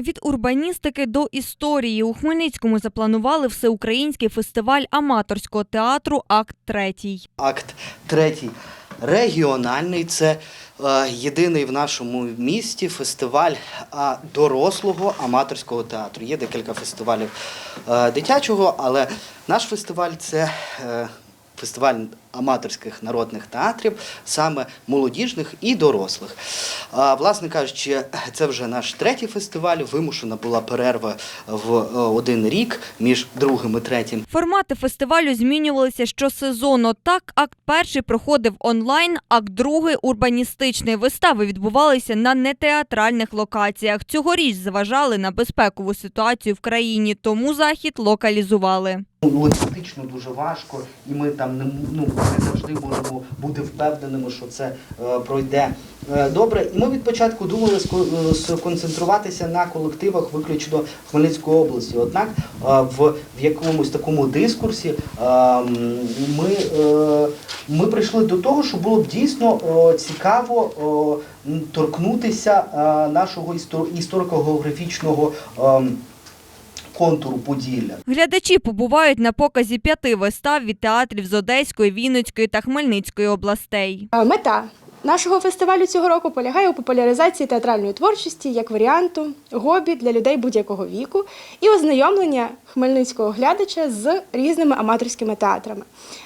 Від урбаністики до історії у Хмельницькому запланували всеукраїнський фестиваль аматорського театру Акт третій. Акт третій регіональний. Це е, єдиний в нашому місті фестиваль дорослого аматорського театру. Є декілька фестивалів е, дитячого, але наш фестиваль це е, фестиваль аматорських народних театрів, саме молодіжних і дорослих. А, власне кажучи, це вже наш третій фестиваль. Вимушена була перерва в е, один рік між другим і третім. Формати фестивалю змінювалися щосезонно. Так, акт перший проходив онлайн, акт другий урбаністичний. Вистави відбувалися на нетеатральних локаціях. Цьогоріч зважали на безпекову ситуацію в країні, тому захід локалізували. Логістично дуже важко, і ми там не, ну, не завжди можемо бути впевненими, що це е, пройде е, добре. І ми від початку думали е, сконцентруватися на колективах виключно Хмельницької області. Однак в, якомусь такому дискурсі ми, ми прийшли до того, що було б дійсно цікаво торкнутися нашого історико-географічного. Контуру Поділля. Глядачі побувають на показі п'яти вистав від театрів з Одеської, Вінницької та Хмельницької областей. Мета нашого фестивалю цього року полягає у популяризації театральної творчості як варіанту гобі для людей будь-якого віку і ознайомлення хмельницького глядача з різними аматорськими театрами.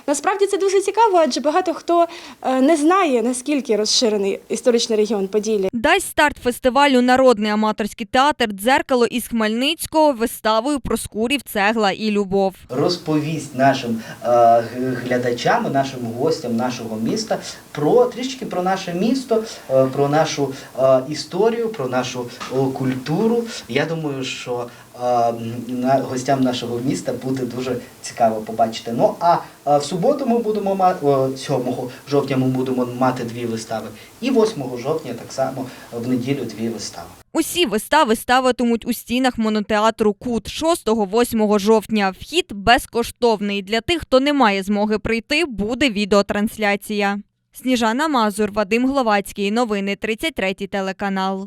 Насправді це дуже цікаво, адже багато хто е, не знає наскільки розширений історичний регіон Поділля. Дасть старт фестивалю Народний аматорський театр Дзеркало із Хмельницького виставою Проскурів, цегла і любов. розповість нашим е, глядачам, нашим гостям нашого міста про трішки про наше місто, е, про нашу історію, про нашу культуру. Я думаю, що е, м, гостям нашого міста буде дуже цікаво побачити. Ну а в суботу ми будемо мати 7 жовтня. Ми будемо мати дві вистави, і 8 жовтня так само в неділю дві вистави. Усі вистави ставитимуть у стінах монотеатру Кут 6-8 жовтня. Вхід безкоштовний. Для тих, хто не має змоги прийти, буде відеотрансляція. Сніжана Мазур, Вадим Гловацький. Новини 33 телеканал.